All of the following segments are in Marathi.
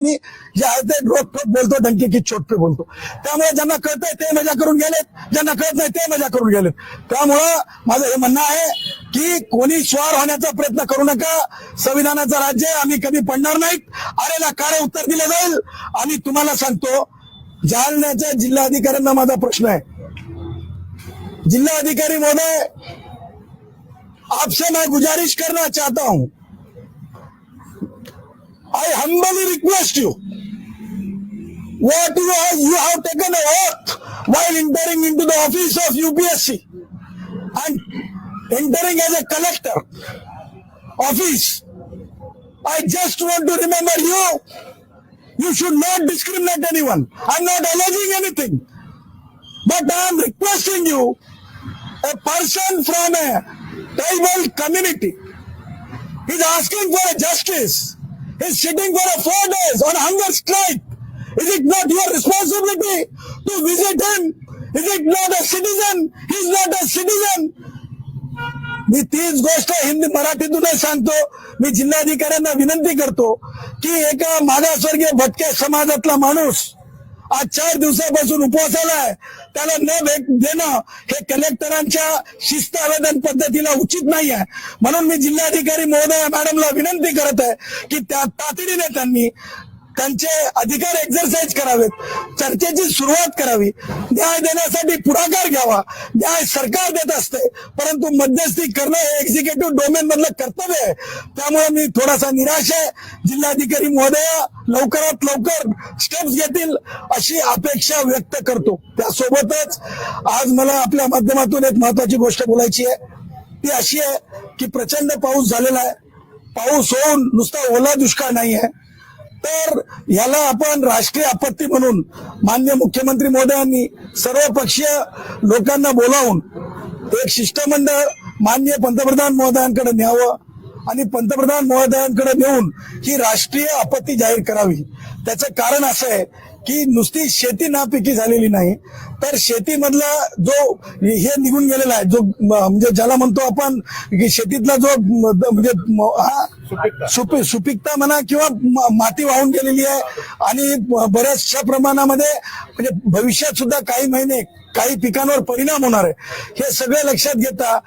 मी जे आहे ते रोख बोलतो डंके की चोट पे बोलतो. त्यामुळे ज्यांना कळतंय ते मजा करून गेलेत ज्यांना कळत नाही ते मजा करून गेलेत. त्यामुळं माझं हे म्हणणं आहे की कोणी स्वार होण्याचा प्रयत्न करू नका. संविधानाचं राज्य आम्ही कमी पडणार नाहीत. अरेला काळे उत्तर दिलं जाईल. आणि तुम्हाला सांगतो जालन्याच्या जिल्हाधिकाऱ्यांना माझा प्रश्न आहे. जिल्हाधिकारी महोदय आपसे मैं गुजारिश करना चाहता हूं. I humbly request you, what you have, you have taken an oath while entering into the office of UPSC and entering as a collector office. I just want to remember you. You should not discriminate anyone. I'm not alleging anything. But I am requesting you, a person from a tribal community He's asking for a justice. Is sitting for four days on hunger strike. Is it not your responsibility to visit him? Is it not a citizen? He's not a citizen. मी तीच गोष्ट हिंदी मराठीतूनच सांगतो मी जिल्हाधिकाऱ्यांना विनंती करतो की एका मागासवर्गीय भटक्या समाजातला माणूस आज चार दिवसापासून उपवासाला आहे त्याला न भेट देणं हे कलेक्टरांच्या शिस्त आवेदन पद्धतीला उचित नाही आहे म्हणून मी जिल्हाधिकारी महोदय मॅडमला विनंती करत आहे की त्या तातडीने त्यांनी त्यांचे अधिकार एक्झरसाइज करावेत. चर्चेची सुरुवात करावी. न्याय देण्यासाठी पुढाकार घ्यावा. न्याय सरकार देत असते. परंतु मध्यस्थी करणं हे एक्झिक्युटिव्ह डोमेन मधलं कर्तव्य आहे. त्यामुळे मी थोडासा निराश आहे. जिल्हाधिकारी महोदय लवकरात लवकर स्टेप्स घेतील अशी अपेक्षा व्यक्त करतो. त्यासोबतच आज मला आपल्या माध्यमातून एक महत्वाची गोष्ट बोलायची आहे. ती अशी आहे की प्रचंड पाऊस झालेला आहे. पाऊस होऊन नुसता ओला दुष्काळ नाही आहे तर याला आपण राष्ट्रीय आपत्ती म्हणून मान्य मुख्यमंत्री महोदयांनी सर्व पक्षीय लोकांना बोलावून एक शिष्टमंडळ मान्य पंतप्रधान महोदयांकडे न्यावं आणि पंतप्रधान महोदयांकडे नेऊन ही राष्ट्रीय आपत्ती जाहीर करावी. त्याचं कारण असं आहे की नुसती शेती नापिकी झालेली नाही तर शेतीमधला जो हे निघून गेलेला आहे जो म्हणजे ज्याला म्हणतो आपण की शेतीतला जो म्हणजे हा सुपी सुपीकता म्हणा किंवा माती वाहून गेलेली आहे आणि बऱ्याचशा प्रमाणामध्ये म्हणजे भविष्यात सुद्धा काही महिने काही पिकांवर परिणाम होणार आहे. हे सगळे लक्षात घेता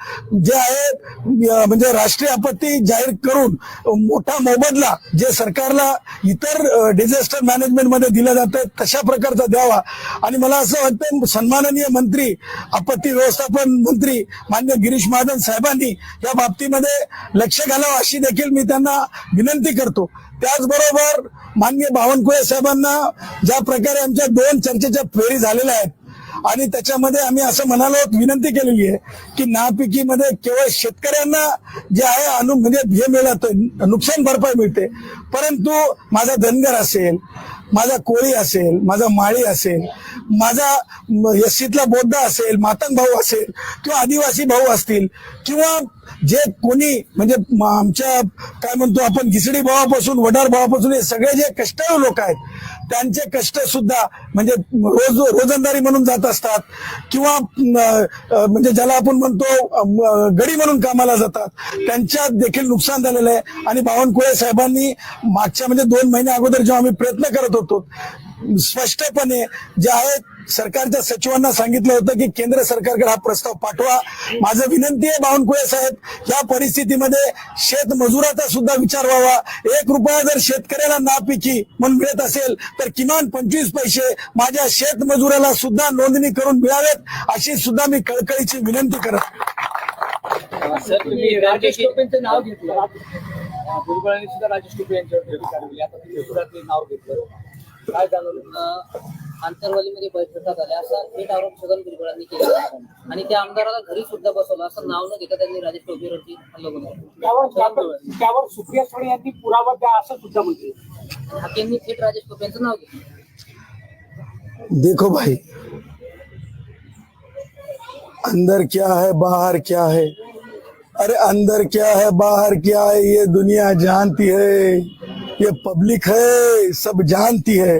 जे आहे म्हणजे राष्ट्रीय आपत्ती जाहीर करून मोठा मोबदला जे सरकारला इतर डिझास्टर मॅनेजमेंटमध्ये दिलं आहे तशा प्रकारचा द्यावा. आणि मला असं वाटतं सन्माननीय मंत्री आपत्ती व्यवस्थापन मंत्री मान्य गिरीश महाजन साहेबांनी या बाबतीमध्ये लक्ष घालावं अशी देखील मी त्यांना विनंती करतो. त्याचबरोबर मान्य बावनकुळे साहेबांना ज्या प्रकारे आमच्या दोन चर्चेच्या फेरी झालेल्या आहेत आणि त्याच्यामध्ये आम्ही असं म्हणालो विनंती केलेली आहे की नापिकीमध्ये केवळ शेतकऱ्यांना जे आहे अनु म्हणजे हे मिळतं नुकसान भरपाई मिळते. परंतु माझा धनगर असेल माझा कोळी असेल माझा माळी असेल माझा यस्सीतला बौद्ध असेल मातंग भाऊ असेल किंवा आदिवासी भाऊ असतील किंवा जे कोणी म्हणजे आमच्या काय म्हणतो आपण घिसडी भावापासून वडार भावापासून हे सगळे जे कष्टाळू लोक आहेत त्यांचे कष्ट सुद्धा म्हणजे रोज रोजंदारी म्हणून जात असतात किंवा म्हणजे ज्याला आपण म्हणतो गडी म्हणून कामाला जातात त्यांच्यात देखील नुकसान झालेलं आहे. आणि बावनकुळे साहेबांनी मागच्या म्हणजे दोन महिन्या अगोदर जेव्हा आम्ही प्रयत्न करत होतो स्पष्टपणे जे आहेत सरकारच्या सचिवांना सांगितलं होतं की केंद्र सरकारकडे हा प्रस्ताव पाठवा. माझं विनंती आहे बावनकुळे साहेब या परिस्थितीमध्ये शेतमजुराचा सुद्धा विचार व्हावा. एक रुपया जर शेतकऱ्याला नापिकी म्हणून मिळत असेल तर किमान पंचवीस पैसे माझ्या शेतमजुराला सुद्धा नोंदणी करून मिळावेत अशी सुद्धा मी कळकळीची विनंती करत राजेश टोपेंचं नाव घेतलं. सुद्धा राजेश टोपे यांच्यावर नाव घेतलं. काय जाणवलं आंतरवालीमध्ये बैठका झाल्या असा थेट आरोप छगन भुजबळांनी केला. आणि त्या आमदाराला घरी सुद्धा बसवलं. असं नाव न घेता त्यांनी राजेश टोपेवरती हल्ला त्यावर सुप्रिया सुळे यांनी पुरावा द्या असं सुद्धा म्हणते. हाकेंनी थेट राजेश टोपे यांचं नाव घेतलं. देखो भाई अंदर क्या है बाहर क्या है? अरे अंदर क्या है बाहर क्या है? ये दुनिया जानती है। ये पब्लिक है सब जानती है।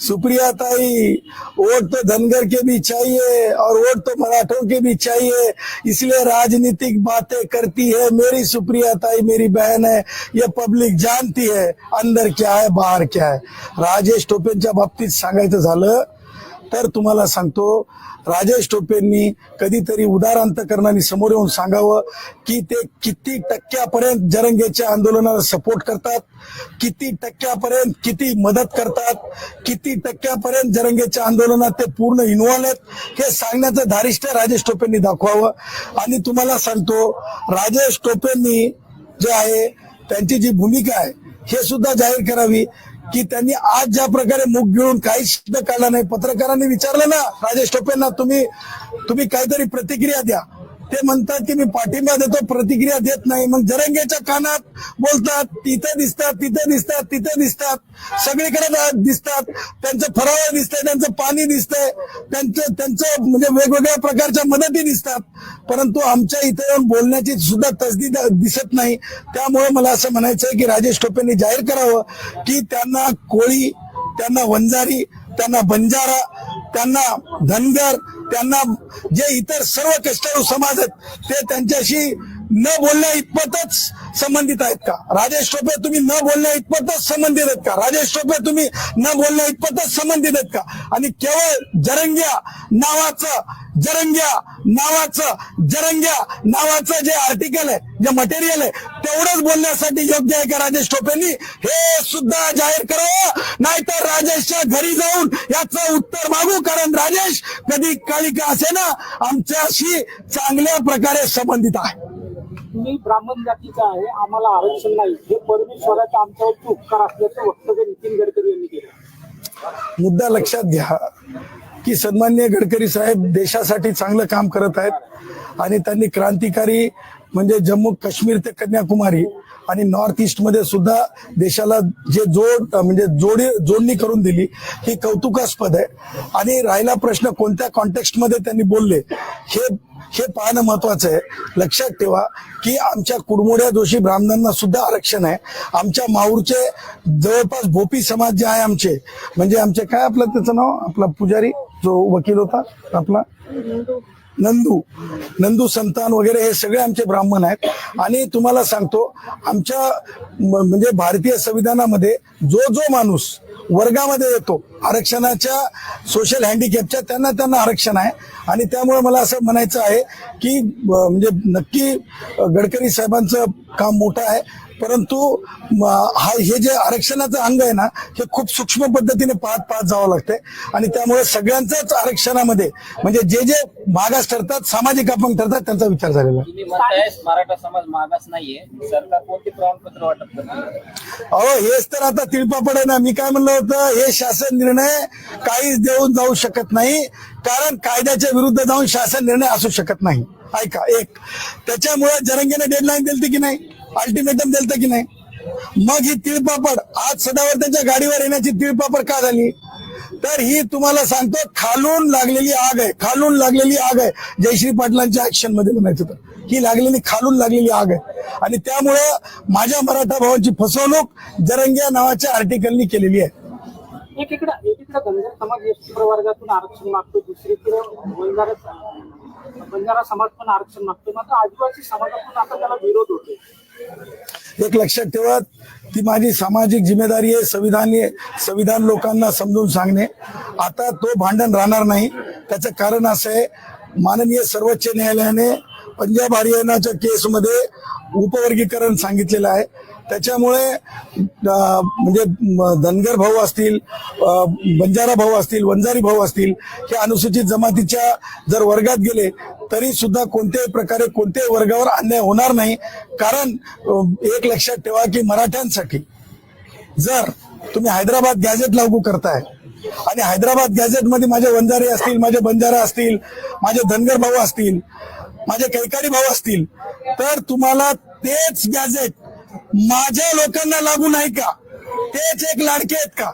सुप्रिया ताई, वोट तो धनगर के भी चाहिए और वोट तो मराठों के भी चाहिए। इसलिए राजनीतिक बातें करती है मेरी सुप्रिया ताई, मेरी बहन है, ये पब्लिक जानती है अंदर क्या है, बाहर क्या है। राजेश टोपेंच्या बाबतीत सांगायचं झालं तर तुम्हाला सांगतो राजेश टोपेंनी कधीतरी उदार अंतकरणाने समोर येऊन सांगावं की ते किती टक्क्यापर्यंत जरंगेच्या आंदोलनाला सपोर्ट करतात किती टक्क्यापर्यंत किती मदत करतात किती टक्क्यापर्यंत जरंगेच्या आंदोलनात ते पूर्ण इन्व्हॉल्व आहेत हे सांगण्याचं धारिष्ट राजेश टोपेंनी दाखवावं. आणि तुम्हाला सांगतो राजेश टोपेंनी जे आहे त्यांची जी भूमिका आहे हे सुद्धा जाहीर करावी. की त्यांनी आज ज्या प्रकारे मुख घेऊन काही शब्द काढला नाही पत्रकारांनी विचारलं ना राजेश टोपेंना तुम्ही तुम्ही काहीतरी प्रतिक्रिया द्या. ते म्हणतात की मी पाठिंबा देतो प्रतिक्रिया देत नाही. मग जरंगेच्या कानात बोलतात तिथे दिसतात तिथे दिसतात तिथे दिसतात. सगळीकडे दिसतात. त्यांचं फराळ दिसतंय त्यांचं पाणी दिसतंय. त्यांचं त्यांचं म्हणजे वेगवेगळ्या प्रकारच्या मदती दिसतात. परंतु आमच्या इथे येऊन बोलण्याची सुद्धा तसदी दिसत नाही. त्यामुळे मला असं म्हणायचं आहे की राजेश टोपेंनी जाहीर करावं की त्यांना कोळी त्यांना वंजारी त्यांना बंजारा त्यांना धनगर त्यांना जे इतर सर्व कष्टाळू समाज आहेत ते त्यांच्याशी न बोलण्या इतपतच संबंधित आहेत का? राजेश टोपे तुम्ही न बोलण्या इतपतच संबंधित आहेत का? राजेश टोपे तुम्ही न बोलण्या इतपतच संबंधित आहेत का? आणि केवळ जरंग्या नावाचं जरंग्या नावाचं जरंग्या नावाचं जे आर्टिकल आहे जे मटेरियल आहे तेवढंच बोलण्यासाठी योग्य आहे का राजेश टोपेंनी? हे सुद्धा जाहीर करावं नाहीतर राजेशच्या घरी जाऊन याचं उत्तर मागू कारण राजेश कधी काळी का असे ना आमच्याशी चांगल्या प्रकारे संबंधित आहे. मी ब्राह्मण जातीचा आहे आम्हाला आरक्षण नाही. हे परमेश्वराचा आमच्यावरती उपकार असल्याचं वक्तव्य नितीन गडकरी यांनी केलं. मुद्दा लक्षात घ्या की सन्मान्य गडकरी साहेब देशासाठी चांगलं काम करत आहेत आणि त्यांनी क्रांतिकारी म्हणजे जम्मू काश्मीर ते कन्याकुमारी आणि नॉर्थ ईस्टमध्ये सुद्धा देशाला जे जोड म्हणजे जोडी जोडणी करून दिली ही कौतुकास्पद आहे. आणि राहिला प्रश्न कोणत्या कॉन्टेक्स्टमध्ये त्यांनी बोलले हे हे पाहणं महत्वाचं आहे. लक्षात ठेवा की आमच्या कुडमोड्या जोशी ब्राह्मणांना सुद्धा आरक्षण आहे. आमच्या माऊरचे जवळपास भोपी समाज जे आहे आमचे म्हणजे आमचे काय आपलं त्याचं नाव? आपला पुजारी जो वकील होता आपला? नंदू नंदू संतान वगैरे हे सगळे आमचे ब्राह्मण आहेत. आणि तुम्हाला सांगतो आमच्या म्हणजे भारतीय संविधानामध्ये जो जो माणूस वर्गामध्ये येतो आरक्षणाच्या सोशल हँडिकॅपच्या त्यांना त्यांना आरक्षण आहे. आणि त्यामुळे मला असं म्हणायचं आहे की म्हणजे नक्की गडकरी साहेबांचं काम मोठं आहे. परंतु हा हे जे आरक्षणाचं अंग आहे ना हे खूप सूक्ष्म पद्धतीने पाहत पाहत जावं लागतंय. आणि त्यामुळे सगळ्यांच्याच आरक्षणामध्ये म्हणजे जे जे मागास ठरतात सामाजिक अपंग ठरतात त्यांचा विचार झालेला मराठा समाज मागास नाहीये. सरकार कोणते प्रमाणपत्र वाटप अहो हेच तर आता तिळपापड आहे ना. मी काय म्हणलं होतं हे शासन निर्णय काहीच देऊन जाऊ शकत नाही. कारण कायद्याच्या विरुद्ध जाऊन शासन निर्णय असू शकत नाही. ऐका एक. त्याच्यामुळे जरंगेने डेडलाईन दिलती की नाही? अल्टिमेटम दिलतं की नाही? मग ही तिळपापड आज सदावर्त्यांच्या गाडीवर येण्याची तिळपापड का झाली? तर ही तुम्हाला सांगतो खालून लागलेली आग आहे. खालून लागलेली आग आहे. जयश्री पाटलांच्या ऍक्शनमध्ये म्हणायचं तर. ही लागलेली खालून लागलेली आग आहे. आणि त्यामुळं माझ्या मराठा भावांची फसवणूक जरंग्या नावाच्या आर्टिकलनी केलेली आहे. एकीकडे एकीकडे धनगर समाज एस प्रवर्गातून आरक्षण मागतो दुसरीकडे बंजारा बंजारा समाज पण आरक्षण मागतो मात्र आदिवासी समाजातून आता त्याला विरोध होतो एक लक्षात ठेवा ती माझी सामाजिक जिम्मेदारी आहे संविधान संविधान लोकांना समजून सांगणे. आता तो भांडण राहणार नाही. त्याचं कारण असं आहे माननीय सर्वोच्च न्यायालयाने पंजाब हरियाणाच्या केसमध्ये उपवर्गीकरण सांगितलेलं आहे. त्याच्यामुळे म्हणजे धनगर भाऊ असतील बंजारा भाऊ असतील वंजारी भाऊ असतील हे अनुसूचित जमातीच्या जर वर्गात गेले तरी सुद्धा कोणत्याही प्रकारे कोणत्याही वर्गावर अन्याय होणार नाही. कारण एक लक्षात ठेवा की मराठ्यांसाठी जर तुम्ही हैदराबाद गॅझेट लागू करताय आणि हैदराबाद गॅझेटमध्ये माझे वंजारी असतील माझे बंजारा असतील माझे धनगर भाऊ असतील माझे कैकारी भाऊ असतील तर तुम्हाला तेच गॅझेट माझ्या लोकांना लागू नाही का? तेच एक लाडके आहेत का?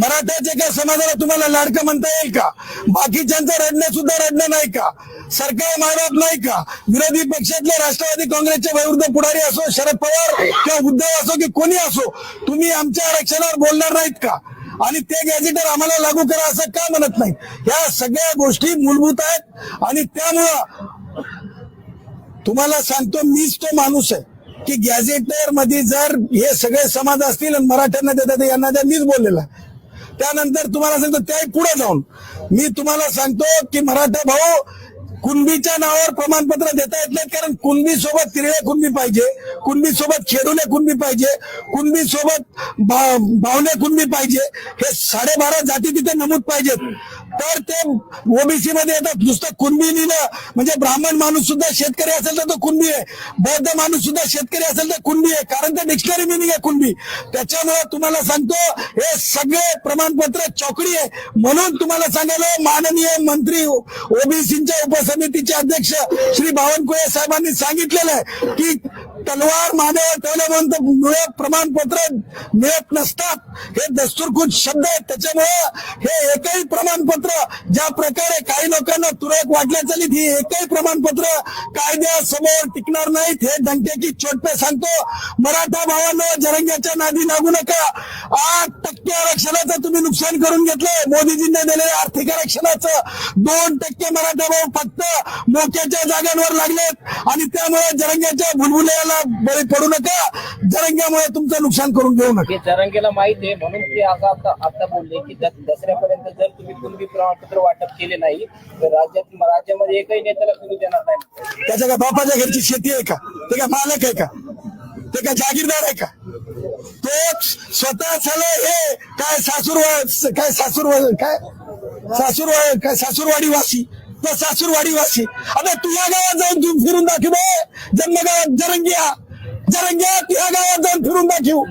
मराठ्याच्या एका समाजाला तुम्हाला लाडकं म्हणता येईल का? बाकीच्यांचं रडणं सुद्धा रडणं नाही का? सरकार मारत नाही का? विरोधी पक्षातले राष्ट्रवादी काँग्रेसचे वैरुद्ध पुढारी असो शरद पवार किंवा उद्धव असो की कोणी असो तुम्ही आमच्या आरक्षणावर बोलणार नाहीत का? आणि ते गॅजेटर आम्हाला लागू करा असं का म्हणत नाही या सगळ्या गोष्टी मूलभूत आहेत आणि त्यामुळं तुम्हाला सांगतो मीच तो माणूस आहे. की गॅझेटरमध्ये जर हे सगळे समाज असतील आणि मराठ्यांना देतात यांना द्या मीच बोललेला त्यानंतर तुम्हाला सांगतो त्याही पुढे जाऊन मी तुम्हाला सांगतो की मराठा भाऊ कुणबीच्या नावावर प्रमाणपत्र देता येत नाही कारण कुणबी सोबत तिरळे कुणबी पाहिजे कुणबी सोबत खेडुले कुणबी पाहिजे कुणबी सोबत भावने कुणबी पाहिजे हे साडेबारा जाती तिथे नमूद पाहिजेत. तर ते ओबीसी मध्ये येतात. नुसतं कुणबी लिहिलं म्हणजे ब्राह्मण माणूस सुद्धा शेतकरी असेल तर तो कुणबी आहे. बौद्ध माणूस सुद्धा शेतकरी असेल तर कुणबी आहे. कारण ते डिक्शनरी मिनिंग आहे कुणबी. त्याच्यामुळे तुम्हाला सांगतो हे सगळे प्रमाणपत्र चौकडी आहे. म्हणून तुम्हाला सांगायला माननीय मंत्री ओबीसीच्या उपसमितीचे अध्यक्ष श्री बावनकुळे साहेबांनी सांगितलेलं आहे की तलवार मानेवर ठेवल्यापर्यंत मुळे प्रमाणपत्र मिळत नसतात. हे दस्तूरखुद शब्द आहेत. त्याच्यामुळे हे एकही प्रमाणपत्र ज्या प्रकारे काही लोकांना तुरळक वाटल्या चालीत ही एकही प्रमाणपत्र कायद्यासमोर टिकणार नाहीत. हे डंकेची चोटपे सांगतो. मराठा भावानं जरंग्याच्या नादी लागू नका. आठ टक्के आरक्षणाचं तुम्ही नुकसान करून घेतलंय. मोदीजींनी दिलेल्या आर्थिक आरक्षणाचं दोन टक्के मराठा भाऊ फक्त मोक्याच्या जागांवर लागलेत. आणि त्यामुळे जरंग्याच्या भुलभुल्याला बळी पडू नका. जरंग्यामुळे तुमचं नुकसान करून घेऊ नका. जरांगेला माहीत आहे म्हणून ते असं आता आता बोलले की दस- दसऱ्यापर्यंत जर तुम्ही कुणबी प्रमाणपत्र वाटप केले नाही तर राज्यात राज्यामध्ये एकही नेत्याला फिरू देणार नाही. त्याच्या काय बापाच्या घरची शेती आहे का? ते काय मालक आहे का? ते काय जागीरदार आहे का? तो स्वतः झालं हे. काय सासूर काय सासूर काय? सासूर काय सासूरवाडी वासी तो सासूरवाडी वासी आता तुझ्या गावात जाऊन तू फिरून दाखव जन्मगावात जरंगिया. जरंगिया तुझ्या गावात जाऊन फिरून दाखव.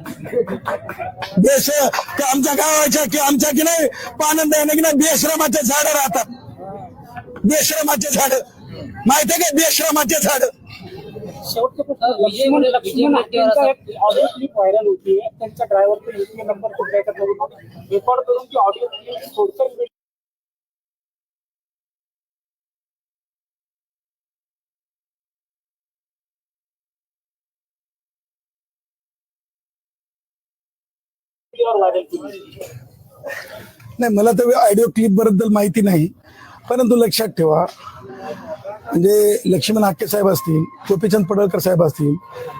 देश आमच्या गावाच्या किंवा आमच्या की नाही पानंद आहे ना की नाही बेश्रमाचे झाड राहतात. बेश्रमाचे झाड. माहिती आहे का बेश्रमाचे झाड? शेवटचा त्यांच्या ड्रायव्हरचा नंबर रेकॉर्ड करून ती ऑडिओ नाही मला तर ऑडिओ क्लिपबद्दल माहिती नाही. परंतु लक्षात ठेवा. म्हणजे लक्ष्मण हाके साहेब असतील गोपीचंद पडळकर साहेब असतील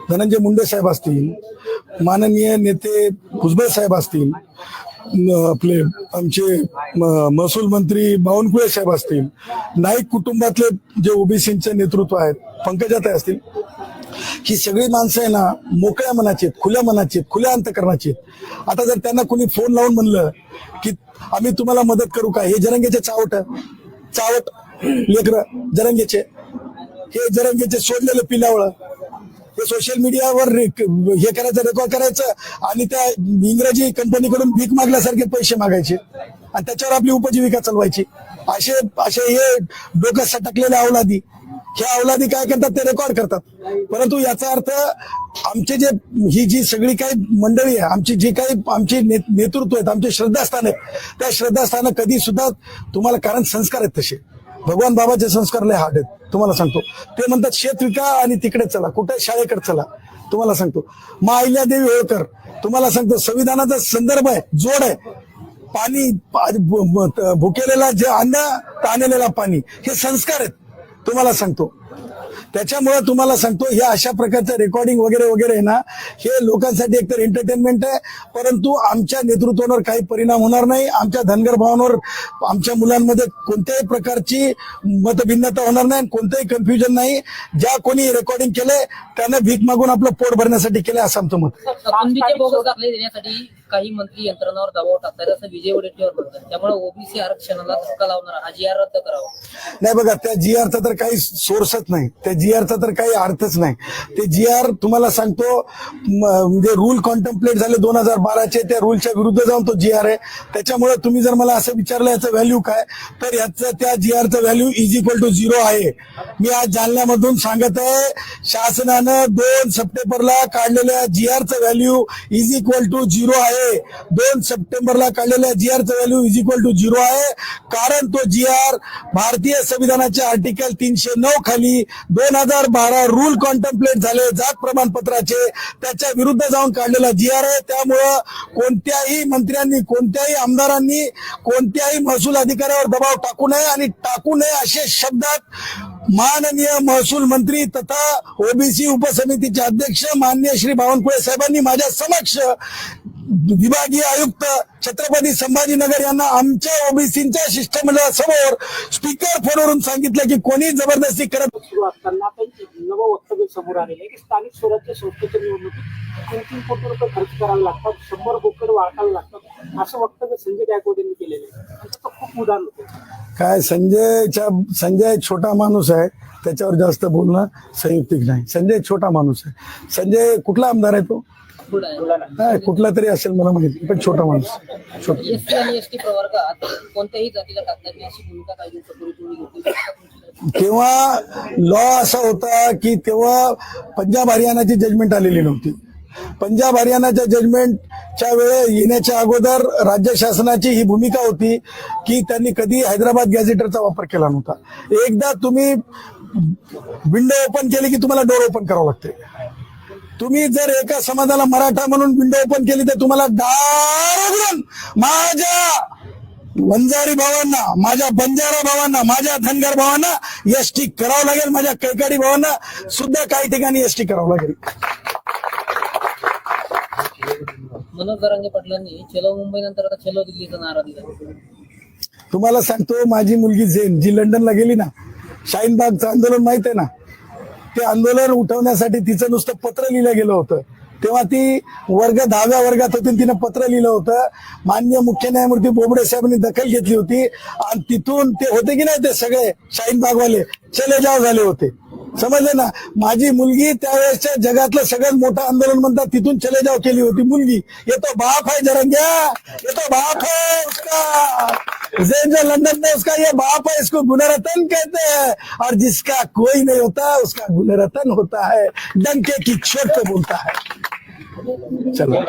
धनंजय मुंडे साहेब असतील माननीय नेते भुजबळ साहेब असतील आपले आमचे महसूल मंत्री बावनकुळे साहेब असतील नाईक कुटुंबातले जे ओबीसीचे नेतृत्व आहेत पंकजाताई असतील ही सगळी माणसं आहे ना मोकळ्या मनाची आहेत खुल्या मनाची आहेत खुल्या अंतकरणाची आहेत. आता जर त्यांना कोणी फोन लावून म्हणलं की आम्ही तुम्हाला मदत करू का? हे जरंगेचे चावट चावट लेकर जरंगेचे. हे जरंगेचे सोडलेलं पिलावळ हे सोशल मीडियावर हे करायचं रेकॉर्ड करायचं आणि त्या इंग्रजी कंपनीकडून भीक मागल्यासारखे पैसे मागायचे. आणि त्याच्यावर आपली उपजीविका चालवायची. असे असे हे डोकं सटकलेले अवलादी. ह्या अवलादी काय करतात ते रेकॉर्ड करतात. परंतु याचा अर्थ आमचे जे ही जी सगळी काही मंडळी आहे आमची जी काही आमची ने- नेतृत्व आहेत आमचे श्रद्धास्थान आहेत त्या श्रद्धास्थानं कधी सुद्धा तुम्हाला कारण संस्कार आहेत तसे. भगवान बाबाचे संस्कार लय हार्ड आहेत तुम्हाला सांगतो. ते म्हणतात शेत विका आणि तिकडे चला कुठे शाळेकडे चला. तुम्हाला सांगतो. मा देवी होळकर. तुम्हाला सांगतो संविधानाचा संदर्भ आहे जोड आहे. पाणी भुकेलेला जे अन्न ताणलेला पाणी हे संस्कार आहेत. तुम्हाला सांगतो. त्याच्यामुळे तुम्हाला सांगतो हे अशा प्रकारचं रेकॉर्डिंग वगैरे वगैरे आहे ना हे लोकांसाठी एकतर एंटरटेनमेंट आहे परंतु आमच्या नेतृत्वावर काही परिणाम होणार नाही. आमच्या धनगर भावांवर आमच्या मुलांमध्ये कोणत्याही प्रकारची मतभिन्नता होणार नाही आणि कोणतंही कन्फ्युजन नाही. ज्या कोणी रेकॉर्डिंग केलंय त्यानं भीक मागून आपलं पोट भरण्यासाठी केलंय असं आमचं मत काही मंत्री यंत्रणावर दबाव टाकतात असं विजय वडेट्टीवार म्हणतात. त्यामुळे ओबीसी आरक्षणाला धक्का लावणार हा जी आर रद्द करावा. नाही बघा त्या जी आरचा तर काही सोर्सच नाही. त्या जी आरचा तर काही अर्थच नाही. ते जी आर तुम्हाला सांगतो म्हणजे रूल कॉन्टम्प्लेट झाले दोन हजार बाराचे त्या रूलच्या विरुद्ध जाऊन तो जी आर आहे. त्याच्यामुळे तुम्ही जर मला असं विचारलं याचं व्हॅल्यू काय? तर याचं त्या G आरचं value is equal to zero आहे. मी आज जालन्यामधून सांगत आहे शासनानं दोन सप्टेंबरला काढलेल्या G आरचं value is equal to zero आहे. आहे. दोन सप्टेंबरला काढलेल्या G आरचं value is equal to zero आहे. कारण तो जी आर भारतीय संविधानाच्या आर्टिकल तीनशे नऊ खाली दोन हजार बारा रूल कॉन्टम्प्लेट झाले. जात प्रमाणपत्राचे त्याच्या विरुद्ध जाऊन काढलेला जी आर आहे. त्यामुळं कोणत्याही मंत्र्यांनी कोणत्याही आमदारांनी कोणत्याही महसूल अधिकाऱ्यावर दबाव टाकू नये आणि टाकू नये असे शब्दात माननीय महसूल मंत्री तथा ओबीसी उपसमितीचे अध्यक्ष माननीय श्री बावनकुळे साहेबांनी माझ्या समक्ष विभागीय आयुक्त छत्रपती संभाजीनगर यांना आमच्या ओबीसीच्या शिष्टमंडळासमोर स्पीकर फोनवरून सांगितलं की कोणी जबरदस्ती करत असताना एक नवं वक्तव्य समोर आलेलं आहे की स्थानिक स्वराज्य संस्थेच्या निवडणुकीत तीन तीन कोटी रुपये खर्च करावे लागतात शंभर बोकड वाटावे लागतात असं वक्तव्य संजय गायकवाड यांनी केलेलं आहे. खूप उदाहरण होतं. काय संजयच्या संजय छोटा माणूस आहे. त्याच्यावर जास्त बोलणं संयुक्तिक नाही. संजय छोटा माणूस आहे. संजय कुठला आमदार आहे तो? कुठला तरी असेल मला माहिती पण छोटा माणूस तेव्हा लॉ असा होता की तेव्हा पंजाब हरियाणाची जजमेंट आलेली नव्हती. पंजाब हरियाणाच्या जजमेंटच्या वेळे येण्याच्या अगोदर राज्य शासनाची ही भूमिका होती की त्यांनी कधी हैदराबाद गॅझेटरचा वापर केला नव्हता. एकदा तुम्ही विंडो ओपन केली की तुम्हाला डोर ओपन करावं लागते तुम्ही जर एका समाजाला मराठा म्हणून विंडो ओपन केली तर तुम्हाला दार उघडून माझ्या वंजारी भावांना माझ्या बंजारा भावांना माझ्या धनगर भावांना एसटी करावं लागेल माझ्या कैकाडी भावांना सुद्धा काही ठिकाणी एसटी करावं लागेल. मनोज पाटलांनी चलो मुंबई नंतर आता चलो दिल्लीचा नारा दिला. तुम्हाला सांगतो माझी मुलगी झेन जी लंडनला गेली ना शाहीनबागचं आंदोलन माहीत आहे ना? ते आंदोलन उठवण्यासाठी तिचं नुसतं पत्र लिहिलं गेलं होतं. तेव्हा ती वर्ग दहाव्या वर्गात होती आणि तिनं पत्र लिहिलं होतं. मान्य मुख्य न्यायमूर्ती बोबडे साहेबांनी दखल घेतली होती. आणि तिथून ते होते की नाही ते सगळे शाहीनबागवाले चले जाव झाले होते. समजले ना? माझी मुलगी त्यावेळेसच्या जगातलं सगळ्यात मोठं आंदोलन म्हणतात तिथून चले जाव केली होती मुलगी. ये तो बाप है जरंग्या. ये तो बाप है उसका. जैन जो लंदन में उसका ये बाप है इसको गुणरतन कहते हैं. और जिसका कोई नहीं होता उसका गुणरतन होता है. डंके की चोट को बोलता है। चलो।